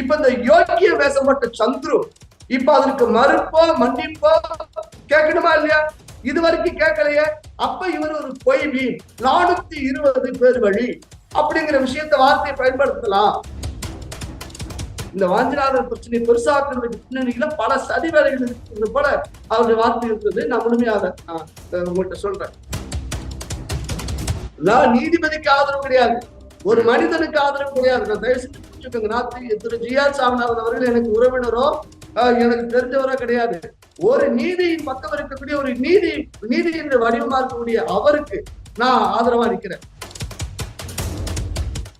இப்ப இந்த யோக்கிய வேஷப்பட்ட சந்துரு இப்ப அதற்கு மறுப்போ மன்னிப்போ கேட்கணுமா இல்லையா? இது வரைக்கும் கேட்கலையே. அப்ப இவர் ஒரு பொய் நானூத்தி இருபது பேர் வழி அப்படிங்கிற விஷயத்த வார்த்தையை பயன்படுத்தலாம். இந்த வாஞ்சிநாதன் பிரச்சனை பெருசாக்குறதுக்கு பின்னணியில பல சதி வேலைகள் இருக்கிறது போல அவருடைய வார்த்தை இருந்தது நான் முழுமையாக நான் உங்கள்கிட்ட சொல்றேன். நான் நீதிபதிக்கு ஆதரவு கிடையாது. ஒரு மனிதனுக்கு ஆதரவு கிடையாது. நான் தயவு செஞ்சு புரிஞ்சுக்கோங்க நான் திரு- ஜி ஆர் சாமிநாதன் அவர்கள் எனக்கு உறவினரோ எனக்கு தெரிஞ்சவரோ கிடையாது. ஒரு நீதியின் பக்கம் இருக்கக்கூடிய ஒரு நீதி நீதி நீதியின் வடிவமா இருக்கக்கூடிய அவருக்கு நான் ஆதரவா நிற்கிறேன்.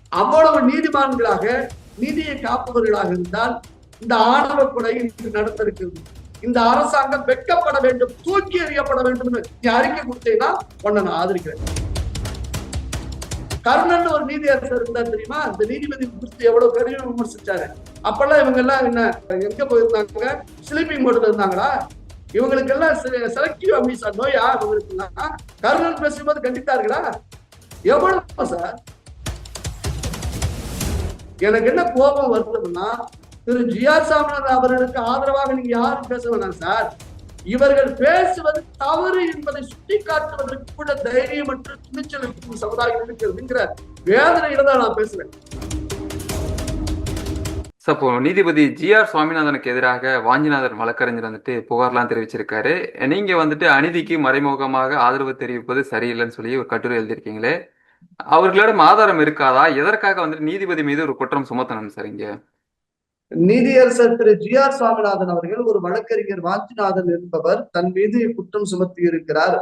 அவ்வளவு நீதிமான்களாக நீதியை காப்பவர்களாக இருந்தால் இந்த ஆணவ கொலை இன்று நடந்திருக்கிறது. இந்த அரசாங்கம் வெட்கப்பட வேண்டும் தூக்கி எறியப்பட வேண்டும் நீ அறிக்கை கொடுத்தீங்கன்னா உன்னை நான் ஆதரிக்கிறேன். கர்ணன் ஒரு நீதியரசர் இருந்தார் தெரியுமா? அந்த நீதிபதி குறித்து எவ்வளவு பெரிய விமர்சிச்சாரு? அப்பெல்லாம் இவங்க எல்லாம் என்ன எங்க போயிருந்தாங்க? ஸ்லீப்பிங் மோட்ல இருந்தாங்களா? இவங்களுக்கு எல்லாம் செலக்டிவ் அமிசா நோயா? இவங்களுக்கு கர்ணன் பேசும்போது கண்டித்தார்களா எவ்வளவு சார்? எனக்கு என்ன கோபம் வருதுன்னா திரு ஜி ஆர் அவர்களுக்கு ஆதரவாக நீங்க யாரும் பேச வேணாம் சார். இவர்கள் பேசுவது தவறு என்பதை சுட்டிக்காட்டுவதற்கு கூட தைரியம் தைரியமற்ற துணிச்சல் இருக்கும் சமுதாயம் இருக்கிறதுங்கிற வேதனையில தான் நான் பேசுவேன். அப்போ நீதிபதி ஜி ஆர் சுவாமிநாதனுக்கு எதிராக வாஞ்சிநாதன் வழக்கறிஞர் வந்துட்டு புகார்லாம் தெரிவிச்சிருக்காரு. நீங்க வந்துட்டு அநீதிக்கு மறைமுகமாக ஆதரவு தெரிவிப்பது சரியில்லைன்னு சொல்லி ஒரு கட்டுரை எழுதியிருக்கீங்களே. அவர்களிடம் ஆதாரம் இருக்காதா? எதற்காக வந்துட்டு நீதிபதி மீது ஒரு குற்றம் சுமத்தணும் சரிங்க நீதியரசர் திரு ஜி ஆர் சுவாமிநாதன் அவர்கள் ஒரு வழக்கறிஞர் வாஞ்சிநாதன் என்பவர் தன் மீது குற்றம் சுமத்தி இருக்கிறார்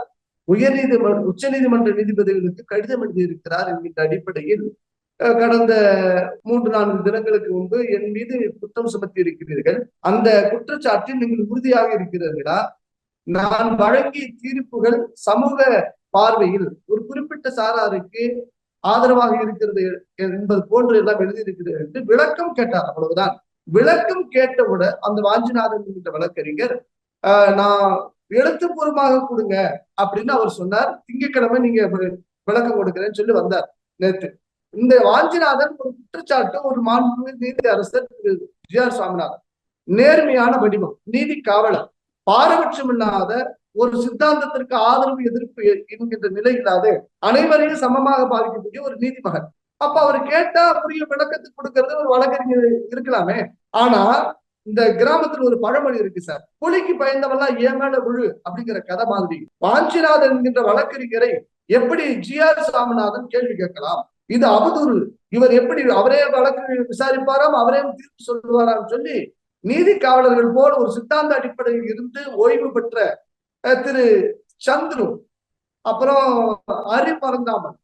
உயர்நீதிமன்ற உச்ச நீதிமன்ற நீதிபதிகளுக்கு கடிதம் எழுதியிருக்கிறார் என்கின்ற அடிப்படையில் கடந்த மூன்று நான்கு தினங்களுக்கு முன்பு என் மீது குற்றம் சுமத்தி இருக்கிறீர்கள் அந்த குற்றச்சாட்டில் நீங்கள் உறுதியாக இருக்கிறீர்களா? நான் வழங்கிய தீர்ப்புகள் சமூக பார்வையில் ஒரு குறிப்பிட்ட சாராருக்கு ஆதரவாக இருக்கிறது என்பது போன்று எல்லாம் எழுதியிருக்கிறது என்று விளக்கம் கேட்டார். அவ்வளவுதான். விளக்கம் கேட்டவுடன் அந்த வாஞ்சிநாதன் கிட்ட வழக்கறிஞர் ஆஹ், நான் எழுத்துப்பூர்வமாக கொடுங்க அப்படின்னு அவர் சொன்னார். திங்கட்கிழமை நீங்க விளக்கம் கொடுக்கிறேன்னு சொல்லி வந்தார் நேத்து. இந்த வாஞ்சிநாதன் ஒரு குற்றச்சாட்டு ஒரு மாண்பு நீதி அரசர் திரு. ஜி. ஆர். சுவாமிநாதன். நேர்மையான வடிவம் நீதி காவலர் பாரபட்சம் இல்லாத ஒரு சித்தாந்தத்திற்கு ஆதரவு எதிர்ப்பு என்கின்ற நிலை இல்லாத அனைவரையும் சமமாக பாதிக்கக்கூடிய ஒரு நீதிமகன். அப்ப அவர் கேட்டா புரிய விளக்கத்துக்கு கொடுக்கறது ஒரு வழக்கறிஞர் இருக்கலாமே. ஆனா இந்த கிராமத்துல ஒரு பழமொழி இருக்கு சார். புலிக்கு பயந்தவெல்லாம் ஏமேல விழு அப்படிங்கிற கதை மாதிரி. வாஞ்சிநாதன் என்கின்ற வழக்கறிஞரை எப்படி ஜி ஆர் சாமிநாதன் கேள்வி கேட்கலாம்? இது அவதூறு. இவர் எப்படி அவரே வழக்கு விசாரிப்பாராம் அவரே தீர்ப்பு சொல்லுவாராம் சொல்லி நீதி காவலர்கள் போல் ஒரு சித்தாந்த அடிப்படையில் இருந்து ஓய்வு பெற்ற திரு சந்துரு. அப்புறம் ஹரி பரந்தாமன்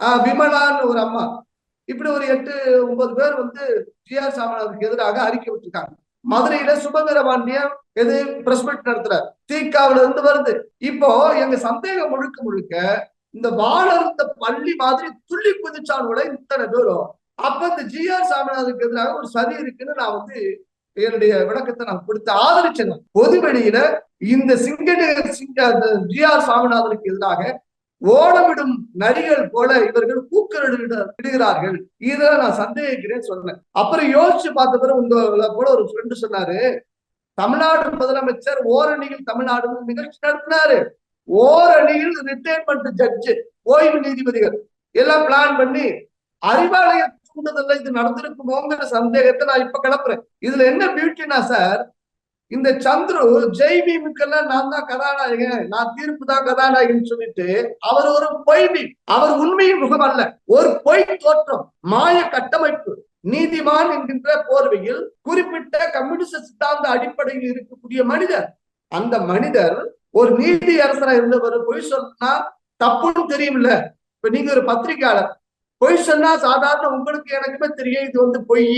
ஆஹ் விமலான்னு ஒரு அம்மா. இப்படி ஒரு எட்டு ஒன்பது பேர் வந்து ஜி ஆர் சாமனாருக்கு எதிராக அறிக்கை விட்டுருக்காங்க. மதுரையில சுபவீர பாண்டியம் எது பிரஸ் மீட் நடத்துறாரு. தீக்காவில இருந்து வருது. இப்போ எங்க சந்தேகம் முழுக்க முழுக்க இந்த வாழர்ந்த பள்ளி மாதிரி துள்ளி குதிச்சான் கூட இத்தனை பேரும். அப்ப இந்த ஜி ஆர் சாமிநாதனுக்கு எதிராக ஒரு சதி இருக்குன்னு நான் வந்து என்னுடைய விளக்கத்தை நான் கொடுத்து ஆதரிச்சேன். பொதுவெளியில இந்த சிங்கடி சிங்க ஜி ஆர் சாமிநாதனுக்கு எதிராக ஓடவிடும் நரிகள் போல இவர்கள் கூக்கலிட விடுகிறார்கள் இதை நான் சந்தேகிக்கிறேன் சொன்னேன். அப்புறம் யோசிச்சு பார்த்த பிறகு உங்களை போல ஒரு ஃப்ரெண்டு சொன்னாரு தமிழ்நாடு முதலமைச்சர் ஓரணியில் தமிழ்நாடு நிகழ்ச்சி நடத்தினாரு. ஓரணியில் ரிட்டைர்மெண்ட் ஜட்ஜு ஓய்வு நீதிபதிகள். எல்லாம் பிளான் பண்ணி அறிவாலய தூண்டுதல்ல இது நடந்திருக்குமோங்கிற சந்தேகத்தை நான் இப்ப கிளப்புறேன். இதுல என்ன பியூட்டினா சார் இந்த சந்துரு ஜெய் பீமுக்கெல்லாம் நான் தான் கதாநாயகன் நான் தீர்ப்பு தான் கதாநாயகன் சொல்லிட்டு அவர் ஒரு பொய் அவர் உண்மையின் முகம் அல்ல. ஒரு பொய் தோற்றம் மாய கட்டமைப்பு நீதிமான் என்கின்ற போர்வையில் குறிப்பிட்ட கம்யூனிஸ்ட் சித்தாந்த அடிப்படையில் இருக்கக்கூடிய மனிதர். அந்த மனிதர் ஒரு நீதி அரசரா இருந்தவர். பொய் சொன்னா தப்புன்னு தெரியும்ல. இப்ப நீங்க ஒரு பத்திரிகையாளர். பொய் சொன்னா சாதாரண உங்களுக்கு எனக்குமே தெரியும் இது வந்து பொய்.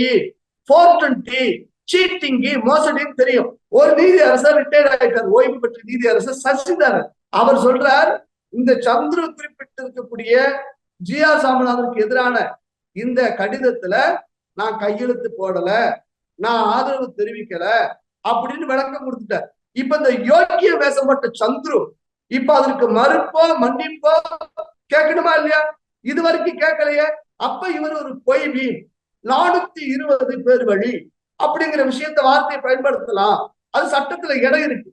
ஃபோர் டுவெண்ட்டி சீட்டிங்கி மோசடின்னு தெரியும். ஒரு நீதி அரசர் ரிட்டையர் ஆயிட்டார். ஓய்வு பெற்ற நீதி அரசர் சசிதரன். அவர் சொல்றார் இந்த சந்துரு குறிப்பிட்டிருக்கக்கூடிய ஜி ஆர் சாமிநாதனுக்கு எதிரான இந்த கடிதத்துல நான் கையெழுத்து போடல நான் ஆதரவு தெரிவிக்கல அப்படின்னு விளக்கம் கொடுத்துட்டார். இப்ப இந்த யோக்கிய வேசப்பட்ட சந்துரு இப்ப அதற்கு மறுப்போ மன்னிப்போ கேட்கணுமா இல்லையா? இது வரைக்கும் கேட்கலையே. அப்ப இவர் ஒரு பொய் மீன் நானூத்தி இருபது பேர் வழி அப்படிங்கிற விஷயத்த வார்த்தையை பயன்படுத்தலாம். அது சட்டத்துல இடம் இருக்கு.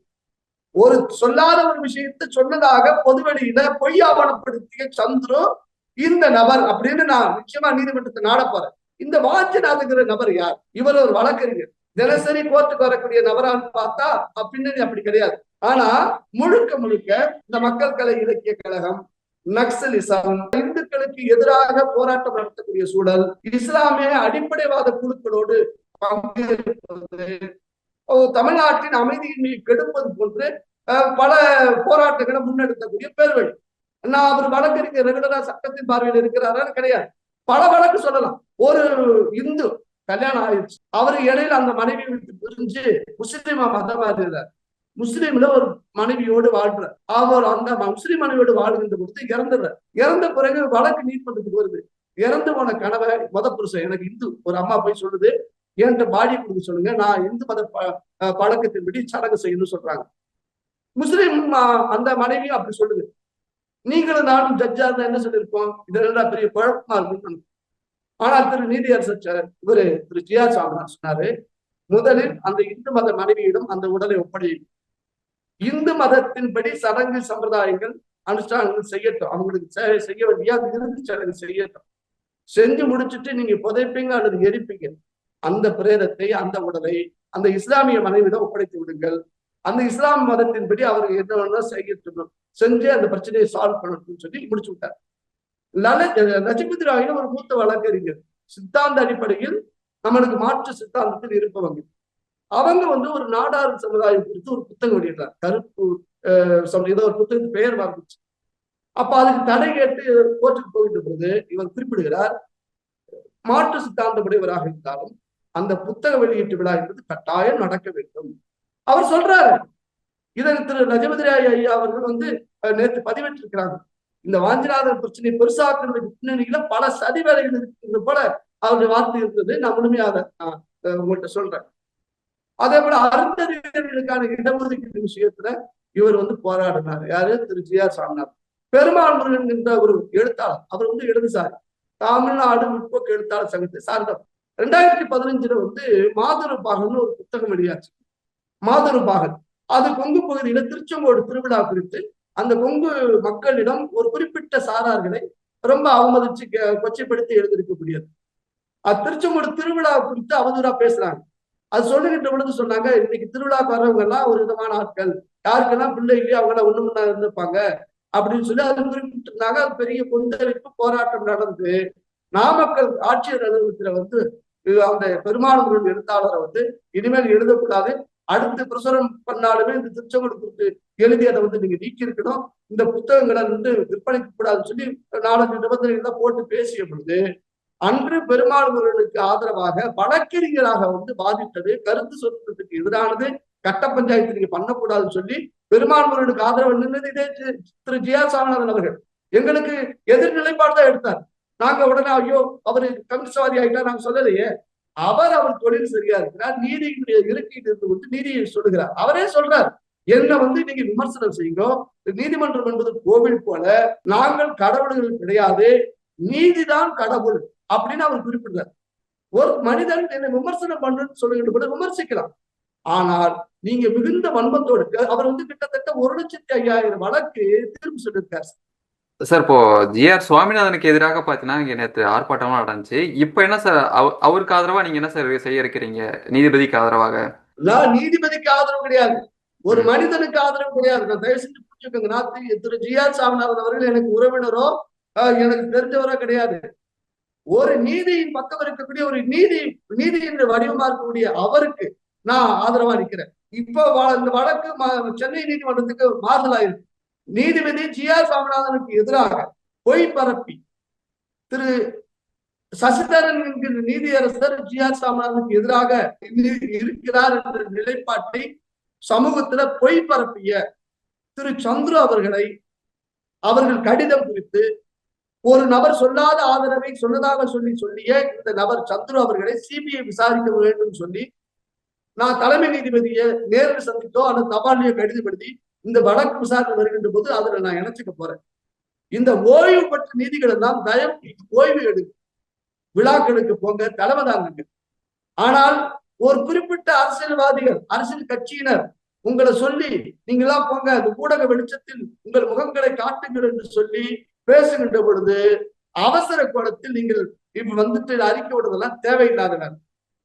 ஒரு சொல்லாத ஒரு விஷயத்தை சொன்னதாக பொதுவெளியில பொய் ஆவணப்படுத்திய சந்துரு இந்த நபர் அப்படின்னு நான் நிச்சயமா நீதிமன்றத்தை நாட போறேன். இந்த வாஞ்சநாதங்கிற நபர் யார்? இவர் ஒரு வழக்கறிஞர். தினசரி கோர்ட்டுக்கு வரக்கூடிய நபரான்னு பார்த்தா பின்னணி அப்படி கிடையாது. ஆனா முழுக்க முழுக்க இந்த மக்கள் கலை இலக்கிய கழகம் நக்சலிசம் இந்துக்களுக்கு எதிராக போராட்டம் நடத்தக்கூடிய சூழல் இஸ்லாமிய அடிப்படைவாத குழுக்களோடு பங்கேற்பது தமிழ்நாட்டின் அமைதியின்மையை கெடுப்பது போன்று பல போராட்டங்களை முன்னெடுக்கக்கூடிய பேர்வழி. நான் அவர் வழக்கறிஞர் ரெகுலரா சட்டத்தின் பார்வையில் இருக்கிறாரான்னு கிடையாது. பல வழக்கு சொல்லலாம். ஒரு இந்து கல்யாணம் ஆயிடுச்சு. அவர் இடையில அந்த மனைவி விட்டு பிரிஞ்சு முஸ்லீமா மதம் இருக்கிறார் முஸ்லீம்ல ஒரு மனைவியோடு வாழ்றார். அவர் அந்த முஸ்லீம் மனைவியோடு வாழ்கின்ற பொழுது இறந்துடுறார். இறந்த பிறகு வழக்கு நீட் பண்றதுக்கு வருது. இறந்து போன கணவன் மத புருஷன் எனக்கு இந்து. ஒரு அம்மா போய் சொல்லுது என்கிட்ட பாடி கொடுக்க சொல்லுங்க. நான் இந்து மத பழக்கத்தின்படி சடங்கு செய்யணும்னு சொல்றாங்க. முஸ்லீம் அந்த மனைவியும் அப்படி சொல்லுது. நீங்களும் நானும் ஜட்ஜா இருந்தா என்ன சொல்லியிருக்கோம் இதெல்லாம் பெரிய குழப்பமா இருக்குன்னு ஆனால் திரு நீதியரசர் இவரு திரு ஜியா சாமனார் சொன்னாரு முதலில் அந்த இந்து மத மனைவியிடம் அந்த உடலை ஒப்படையும் இந்து மதத்தின்படி சடங்கு சம்பிரதாயங்கள் அனுஷ்டானங்கள் செய்யட்டும். அவங்களுக்கு செய்ய வேண்டிய அந்த இறுதி சடங்கு செய்யட்டும். செஞ்சு முடிச்சுட்டு நீங்க புதைப்பீங்க அல்லது எரிப்பீங்க? அந்த பிரேதத்தை அந்த உடலை அந்த இஸ்லாமிய மனைவிடம் ஒப்படைத்து விடுங்கள். அந்த இஸ்லாம் மதத்தின்படி அவருக்கு என்ன வேணா செய்யணும் செஞ்சு அந்த பிரச்சனையை சால்வ் பண்ணணும்னு சொல்லி முடிச்சு விட்டார். லல நஜிபுத் ராயின் ஒரு மூத்த வழக்கறிஞர். சித்தாந்த அடிப்படையில் நம்மளுக்கு மாற்று சித்தாந்தத்தில் இருப்பவங்க. அவங்க வந்து ஒரு நாடார் சமுதாயம் குறித்து ஒரு புத்தகம் வெளியிட்டார் கருப்பு ஏதோ ஒரு புத்தகத்தின் பெயர் வந்துச்சு அப்ப அதுக்கு தடை கேட்டு கோர்ட்டுக்கு போயிட்டு போது இவர் குறிப்பிடுகிறார் மாற்று சித்தாந்தமுடையவராக இருந்தாலும் அந்த புத்தக வெளியீட்டு விழா என்பது கட்டாயம் நடக்க வேண்டும். அவர் சொல்றாரு இதை திரு நஜமதிராய் ஐயா அவர்கள் வந்து நேற்று பதிவிட்டிருக்கிறாங்க. இந்த வாஞ்சிநாதன் பிரச்சனை பெருசாக்குறது பின்னணியில பல சதி வேலைகள் இருக்கிறது போல அவருடைய வார்த்தை இருந்தது. நான் முழுமையாக உங்கள்கிட்ட சொல்றேன். அதே போல அருந்ததிகளுக்கான இடஒதுக்கீடு விஷயத்துல இவர் வந்து போராடினார். யாரு? திரு ஜி ஆர் சாமிநாத் பெருமாள் முருகன் என்ற ஒரு எழுத்தாளர். அவர் வந்து எழுதுசார் தமிழ்நாடு முற்போக்கு எழுத்தாளர் சங்கத்தை சார்ந்தவர். ரெண்டாயிரத்தி பதினஞ்சுல வந்து மாதுரு பாகன் ஒரு புத்தகம் வெளியாச்சு. மாதுரு பாகன் அது கொங்கு பகுதியில திருச்செங்கோடு திருவிழா குறித்து அந்த கொங்கு மக்களிடம் ஒரு குறிப்பிட்ட சாரார்களை ரொம்ப அவமதிச்சு கொச்சைப்படுத்தி எழுதியிருக்கக்கூடியது. அது திருச்செங்கோடு திருவிழா குறித்து அவதூறா பேசுறாங்க. அது சொல்லுகின்ற பொழுது சொன்னாங்க இன்னைக்கு திருவிழாக்கு வர்றவங்க எல்லாம் ஒரு விதமான ஆட்கள். யாருக்கெல்லாம் பிள்ளை இல்லையோ அவங்க எல்லாம் ஒண்ணு முன்னா இருந்திருப்பாங்க. அப்படின்னு சொல்லி அது குறிப்பிட்டிருந்தாங்க. அது பெரிய கொந்தளிப்பு போராட்டம் நடந்து நாமக்கல் ஆட்சியர் அலுவலகத்துல வந்து அந்த பெருமாள் முருகன் எழுத்தாளரை வந்து இனிமேல் எழுதக்கூடாது. அடுத்து பிரசுரம் பண்ணாலுமே இந்த திருச்செங்கோடு குறித்து எழுதி அதை வந்து நீங்க நீக்கி இருக்கணும் இந்த புத்தகங்களை வந்து விற்பனைக்கு கூடாதுன்னு சொல்லி நாலஞ்சு நிபந்தனைகள் போட்டு பேசிய பொழுது அன்று பெருமாள் முருகனுக்கு ஆதரவாக வழக்கறிஞராக வந்து பாதித்தது கருத்து சுதந்திரத்துக்கு எதிரானது கட்ட பஞ்சாயத்து நீங்க பண்ணக்கூடாதுன்னு சொல்லி பெருமாள் முருகனுக்கு ஆதரவு நின்றது இதே திரு ஜியா சாமிநாதன் அவர்கள். எங்களுக்கு எதிர் நிலைப்பாடு தான் எடுத்தார். நாங்க உடனே ஐயோ அவரு கம்சவாதி ஆகிட்டா நாங்க சொல்லலையே. அவர் அவர் தொழில் சரியா இருக்கிறார் நீதியினுடைய இருக்கையில் இருந்து கொண்டு நீதியை சொல்லுகிறார். அவரே சொல்றார் என்ன வந்து நீங்க விமர்சனம் செய்யுங்க. நீதிமன்றம் என்பது கோவில் போல நாங்கள் கடவுள்கள் கிடையாது நீதிதான் கடவுள் அப்படின்னு அவர் குறிப்பிடுறார். ஒரு மனிதன் என்னை விமர்சனம் பண்றேன்னு சொல்லுகின்ற கூட விமர்சிக்கலாம். ஆனால் நீங்க மிகுந்த வன்மத்தோடு அவர் வந்து கிட்டத்தட்ட ஒரு லட்சத்தி ஐயாயிரம் வழக்கு திரும்ப சொல்லியிருக்காரு. சார் இப்போ ஜிஆர் சுவாமிநாதனுக்கு எதிராக பாத்தீங்கன்னா இங்க நேற்று ஆர்ப்பாட்டம்லாம் நடந்துச்சு. இப்ப என்ன சார் அவருக்கு ஆதரவா நீங்க என்ன சார் செய்ய இருக்கிறீங்க? நீதிபதிக்கு ஆதரவாக? நான் நீதிபதிக்கு ஆதரவு கிடையாது. ஒரு மனிதனுக்கு ஆதரவு கிடையாது. நான் தயவு செஞ்சு புரிஞ்சுக்கோங்க. நான் திரு ஜிஆர் சாமிநாதன் அவர்கள் எனக்கு உறவினரோ எனக்கு தெரிஞ்சவரோ கிடையாது. ஒரு நீதியின் பக்கம் இருக்கக்கூடிய ஒரு நீதி நீதி என்று வடிவமா இருக்கக்கூடிய அவருக்கு நான் ஆதரவா நிற்கிறேன் இப்போ இந்த வழக்கு சென்னை நீதிமன்றத்துக்கு மாறுதலாயிருக்கு. நீதிபதி ஜி ஆர் சாமிநாதனுக்கு எதிராக பொய் பரப்பி திரு சசிதரன் என்கிற நீதியரசர் ஜி ஆர் சாமிநாதனுக்கு எதிராக இருக்கிறார் என்ற நிலைப்பாட்டை சமூகத்துல பொய் பரப்பிய திரு சந்துரு அவர்களை அவர்கள் கடிதம் குறித்து ஒரு நபர் சொல்லாத ஆதரவை சொன்னதாக சொல்லி சொல்லிய இந்த நபர் சந்துரு அவர்களை சிபிஐ விசாரிக்க வேண்டும் சொல்லி நான் தலைமை நீதிபதியை நேரில் சந்தித்தோ அல்லது தபாலியோ கடிதப்படுத்தி இந்த வழக்கு விசாரணை வருகின்ற போது அதுல நான் இணைச்சுக்க போறேன். இந்த ஓய்வு பெற்ற நீதிகள் எல்லாம் தயம் ஓய்வு எடுங்க. விழாக்களுக்கு போங்க தலைமை தாங்குங்க ஆனால் ஒரு குறிப்பிட்ட அரசியல்வாதிகள் அரசியல் கட்சியினர் உங்களை சொல்லி நீங்களாம் போங்க அந்த ஊடக வெளிச்சத்தில் உங்கள் முகங்களை காட்டுங்கள் என்று சொல்லி பேசுகின்ற பொழுது அவசர கோலத்தில் நீங்கள் இப்ப வந்துட்டு அறிக்கை விடுவதெல்லாம் தேவையில்லாதனர்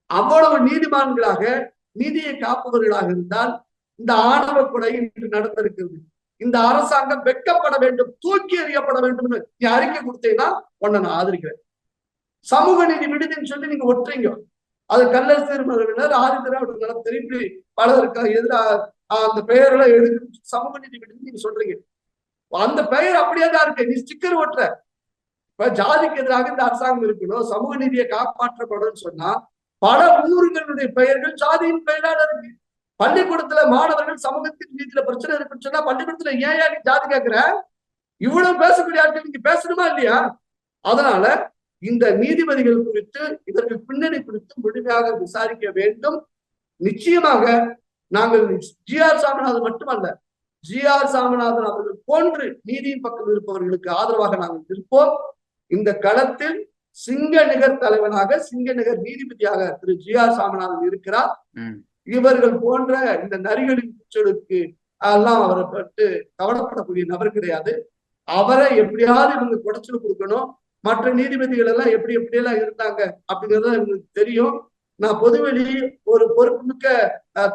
அவ்வளவு நீதிமான்களாக நீதியை காப்பவர்களாக இருந்தால் இந்த ஆணவ கொலை இன்று நடந்திருக்கிறது. இந்த அரசாங்கம் வெட்கப்பட வேண்டும் தூக்கி எறியப்பட வேண்டும் நீ அறிக்கை கொடுத்தீங்கன்னா உன்னை நான் ஆதரிக்கிறேன். சமூக நீதி விடுதின்னு சொல்லி நீங்க ஒட்டுறீங்க அது கல்லர் திருமணவினர் ஆதிதிராவிடர் திருப்பி பலருக்கு எதிராக அந்த பெயரெல்லாம் எடுத்து சமூக நீதி விடுதி நீங்க சொல்றீங்க. அந்த பெயர் அப்படியே தான் இருக்கு. நீ ஸ்டிக்கர் ஒட்டுற. இப்ப ஜாதிக்கு எதிராக இந்த அரசாங்கம் இருக்கணும். சமூக நீதியை காப்பாற்றப்படும் சொன்னா பல ஊர்களுடைய பெயர்கள் ஜாதியின் பெயரால இருக்கு. பள்ளிக்கூடத்துல மாணவர்கள் சமூகத்தின் நீதியில பிரச்சனை இருக்குன்னு சொன்னா பள்ளிக்கூடத்துல ஏன் நீ ஜாதி கேட்கிற இவ்வளவு பேசக்கூடிய ஆட்கள் நீங்க பேசணுமா இல்லையா? அதனால இந்த நீதிபதிகள் குறித்து இதற்கு பின்னணி குறித்து முழுமையாக விசாரிக்க வேண்டும். நிச்சயமாக நாங்கள் ஜி ஆர் சாமிநாதன் மட்டுமல்ல ஜி ஆர் சாமிநாதன் அவர்கள் போன்று நீதியின் பக்கம் இருப்பவர்களுக்கு ஆதரவாக நாங்கள் இருப்போம். இந்த களத்தில் சிங்க நிகர் தலைவனாக சிங்க நிகர் நீதிபதியாக திரு ஜி ஆர் சாமிநாதன் இருக்கிறார். இவர்கள் போன்ற இந்த நரிகளின் கூச்சலுக்கு எல்லாம் அவரை பட்டு கவலைப்படக்கூடிய நபர் கிடையாது. அவரை எப்படியாவது இவங்க குடைச்சல் கொடுக்கணும். மற்ற நீதிபதிகள் எல்லாம் எப்படி எப்படி எல்லாம் இருந்தாங்க அப்படிங்கறது எங்களுக்கு தெரியும். நான் பொதுவெளி ஒரு பொறுப்புமிக்க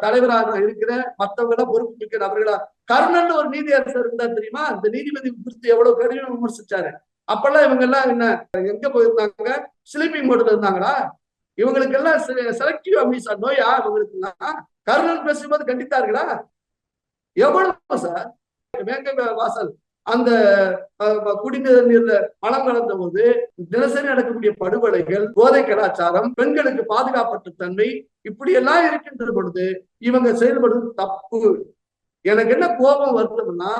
தலைவராக நான் இருக்கிறேன். மற்றவங்க பொறுப்புமிக்க நபர்களா? கர்ணன் ஒரு நீதியரசர் இருந்தா தெரியுமா? இந்த நீதிபதி குறித்து எவ்வளவு கடினம் விமர்சிச்சாரு. அப்பெல்லாம் இவங்க எல்லாம் என்ன எங்க போயிருந்தாங்க? ஸ்லீப்பிங் மோட்ல இருந்தாங்களா இவங்களுக்கு எல்லாம் செலக்டிவ் அமிசா நோயா? இவங்களுக்கு எல்லாம் கர்ணன் பேசும்போது கண்டித்தார்களா? எவ்வளவு சார் வேங்க வாசல் அந்த குடிநீர் நீர்ல மலம் கலந்த போது தினசரி நடக்கக்கூடிய படுகொலைகள் போதை கலாச்சாரம் பெண்களுக்கு பாதுகாப்பற்ற தன்மை இப்படி எல்லாம் இருக்கின்ற பொழுது இவங்க செயல்படுவது தப்பு. எனக்கு என்ன கோபம் வருதுன்னா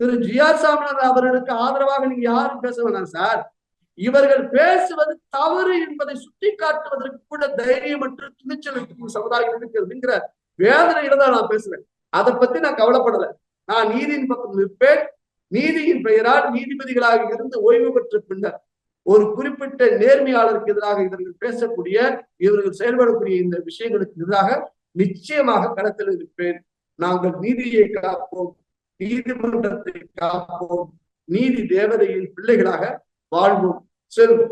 திரு ஜி ஆர் சாமிநாதன் அவர்களுக்கு ஆதரவாக நீங்க யாரும் பேச வேணாம் சார். இவர்கள் பேசுவது தவறு என்பதை சுட்டி காட்டுவதற்கு கூட தைரியமற்ற துணிச்சல் சமுதாயம் இருக்கிறதுங்கிற வேதனையில தான் நான் பேசுறேன். அதை பத்தி நான் கவலைப்படல. நான் நீதியின் பக்கம் நிற்பேன். நீதியின் பெயரால் நீதிபதிகளாக இருந்து ஓய்வு பெற்ற பின்னர் ஒரு குறிப்பிட்ட நேர்மையாளருக்கு எதிராக இவர்கள் பேசக்கூடிய இவர்கள் செயல்படக்கூடிய இந்த விஷயங்களுக்கு எதிராக நிச்சயமாக களத்தில் இருப்பேன். நாங்கள் நீதியை காப்போம் நீதிமன்றத்தை காப்போம். நீதி தேவதையின் பிள்ளைகளாக var mı? Sırf